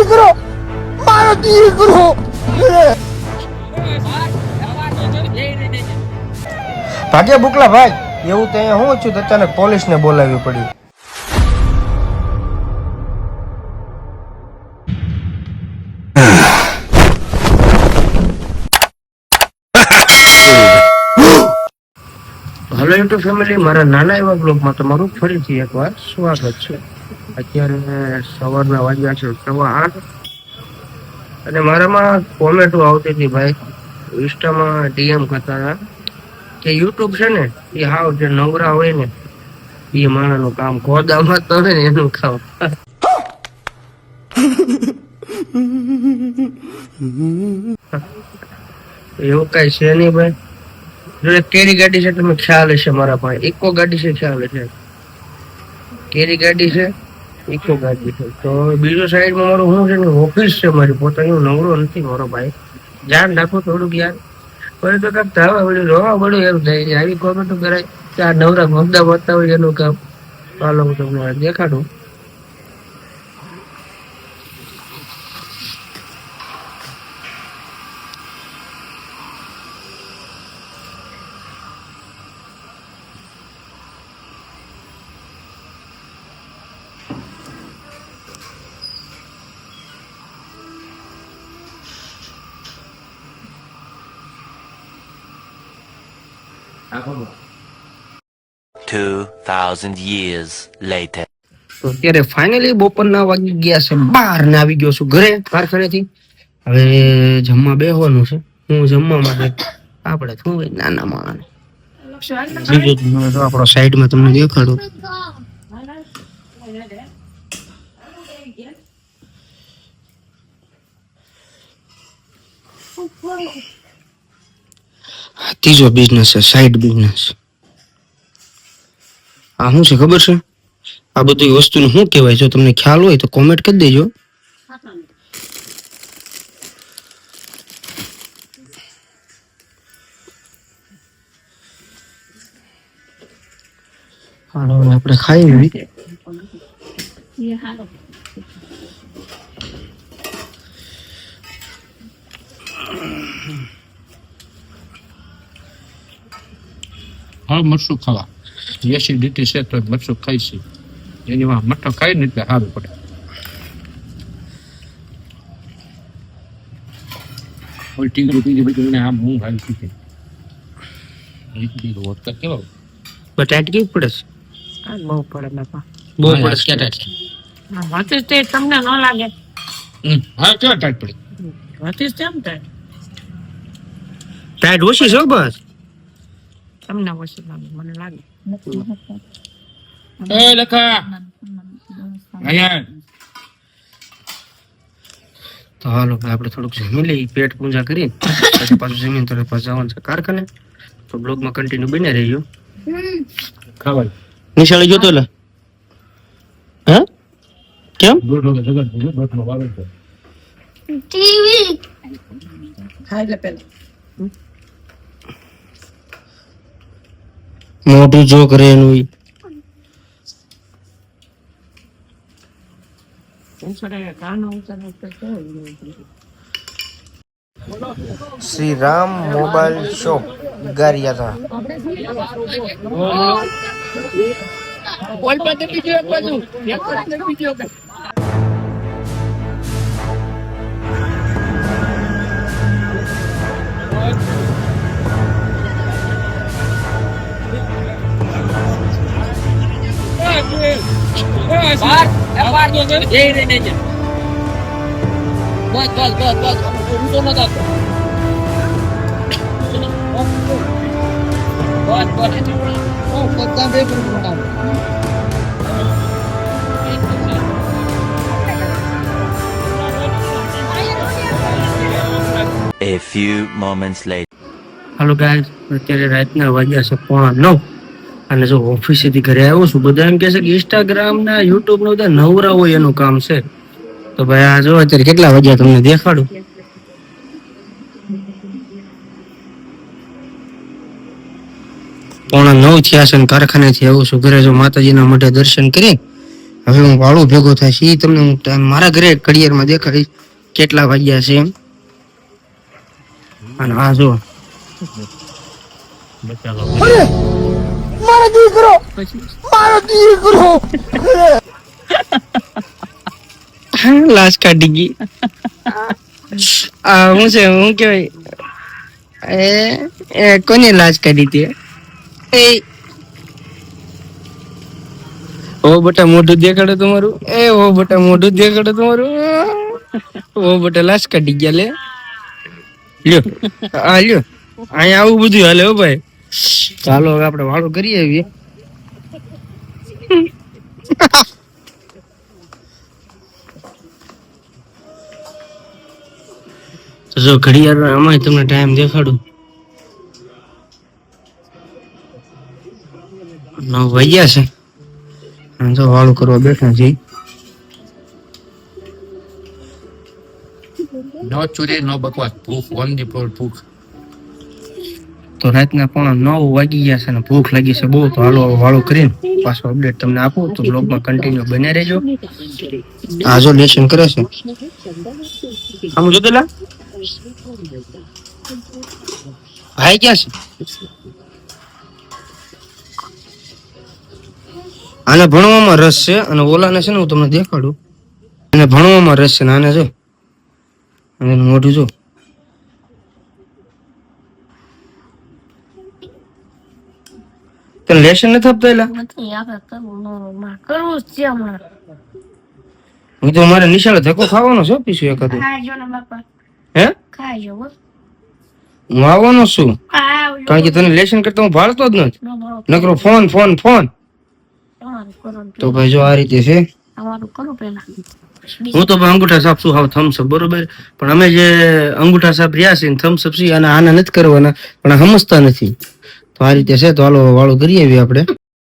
દીકરો મારો દીકરો. ભાગ્યા બુકલા ભાઈ એવું તો અહીંયા હું છું તો અચાનક પોલીસને બોલાવવી પડી. હેલો યુટ્યુબ ફેમિલી મારા નાના એવા બ્લોગમાં તમારું ફરીથી એકવાર સ્વાગત છે. અત્યારે સવારના વાગ્યા છે સવા આઠ. અને મારામાં કોમેન્ટો આવતી હતી ભાઈ. ઇન્સ્ટામાં ડીએમ કરતા હતા. કે યુટ્યુબ છે ને, એ હાવ જે નવરા હોય ને, એ માણસનું કામ ખોદામાં તો ને એનું કામ. એવું કઈ છે નહીં ભાઈ. જો કેરી ગાડી છે, તમે ખ્યાલ હશે મારા પાસે એકો ગાડી છે, ખ્યાલ હશે. કેરી ગાડી છે ઇકો ગાડી તો બીજો સાઈડમાં મારું શું છે ને ઓફિસ છે મારી, પોતાની હું નવરો નથી મારો ભાઈ. ધ્યાન રાખો થોડુંક યાર. પણ તો કાંક થવા વળી, રોવા વળ્યું એમ થાય. છે આવી કોમેન્ટો કરાય કે આ નવરા મુદ્દા વધતા હોય એનું કામ. ચાલો હું તમને દેખાડું. Two thousand years later. તો અત્યારે ફાઇનલી બપોરના વાગી ગયા છે બાર ને આવી ગયો છું ઘરે કારખાનેથી. હવે જમવા બેહવાનું છે હું જમવા માટે આપણે શું હોય નાના માણસ. આપણો સાઈડમાં તમને દેખાડું. ત્રીજો બિઝનેસ છે સાઈડ બિઝનેસ આ શું છે, ખબર છે? આ બધી વસ્તુને શું કહેવાય? જો તમને ખ્યાલ હોય તો કોમેન્ટ કરી દેજો. આપણે ખાઈ હા મરસું ખાવા. એસિડિટી છે તો મરસું ખાઈ છે. એની માં મઠો ખાઈ ને એટલે સારું પડે. ટીંગરું પીધી બધી આમ હું ખાઈ વોડકા કેવા બટાટ કેવી પડે છે? બહુ પડે બાપા. બહુ પડે છે. તે તમને ન લાગે. હા કેવા પડે? તેમ ટાઈટ. ઓછી છે બસ. તમને ઓછી લાગે મને લાગે એ લખા અહીંયા તો હાલો ભાઈ આપણે થોડુંક જમી લઈએ પેટ પૂજા કરી પછી પાછું જમીન તરફ પાછું જવાનું છે કારખાને તો બ્લોગમાં કન્ટિન્યુ બને રહીજો ખાવાય નિશાળે જોતો લે હા કેમ છે ખાઈ લે પેલા મોઢું જોક રે એનું શ્રી રામ મોબાઈલ શોપ ગારિયા બોલ પાસે બીજો એક બાજુ. એક પાસે બીજો. A few moments later. હાલો ગાય અત્યારે રાતના વાગ્યા છે પોણા નવ અને જો ઓફિસેથી ઘરે આવ્યો છું, બધા એમ કહે છે કે ઇન્સ્ટાગ્રામ ના યુટ્યુબ ના, બધા નવરા હોય એનું કામ છે. તો ભાઈ આ જો અત્યારે કેટલા વાગ્યા તમને દેખાડું? પોણા નવ થયા છે કારખાને કારખાનેથી આવું છું. ઘરે જો માતાજીના માટે દર્શન કરી, હવે હું વાળું ભેગો થાય ઈ તમને હું ટાઈમ મારા ઘરે ઘડિયાળમાં દેખાડીશ કેટલા વાગ્યા છે એમ. અને આ જો. બચાલો દીકરો મારો દીકરો લાશ કાઢી ગઈ. આ હું છે હું કેવાય એ એ કોને લાશ કાઢી હતી? એ ઓ બટા મોઢું દેખાડો તમારું? એ ઓ બટા મોઢું દેખાડો તમારું? ઓ બટા લાશ કાઢી ગયા લે. લ્યો આ લ્યો અહીંયા આવું બધું હાલે હો ભાઈ. ચાલો હવે આપણે વાળો કરી આવીએ. જો ઘડિયાળ આમાં તમને ટાઈમ દેખાડું. નવ વાગ્યા છે. જો વાળું કરવા બેઠા છે નો ચોરી, નો બકવાસ. ભૂખ ઓન ધી ફ્લોર ભૂખ. તો રાતના પોણા નવ વાગી ગયા છે અને ભૂખ લાગી છે બહુ, તો હાલો વાળું કરીને પાછો અપડેટ તમને આપું. તો બ્લોગમાં કન્ટિન્યુ બને રહેજો. આ જો લેશન કરે છે. આમ જો પેલા ભાઈ ક્યાં છે? આને ભણવામાં રસ છે અને ઓલાને છે ને હું તમને દેખાડું. અને ભણવામાં રસ છે ને આને જો. અને મોઢું જો. તને લેશન નથી આપતા એલા? કરવું છે હમણાં. હું તો મારે નિશાળે ધક્કો ખાવાનો છે પીશું એક હતું હે? હું. આવવાનો છું. કારણ કે તને લેશન કરતા હું ભાળતો જ નથી. નકરો ફોન ફોન ફોન. તો ભાઈ જો આ રીતે છે. હું તો અંગૂઠા સાપ શું હાવ થમ્સઅપ બરોબર. પણ અમે જે અંગૂઠા સાપ રહ્યા છે થમ્સઅપ છે અને આના નથી કરવાના પણ સમજતા નથી. તો આ રીતે છે તો હાલો વાળો કરી આવીએ આપણે.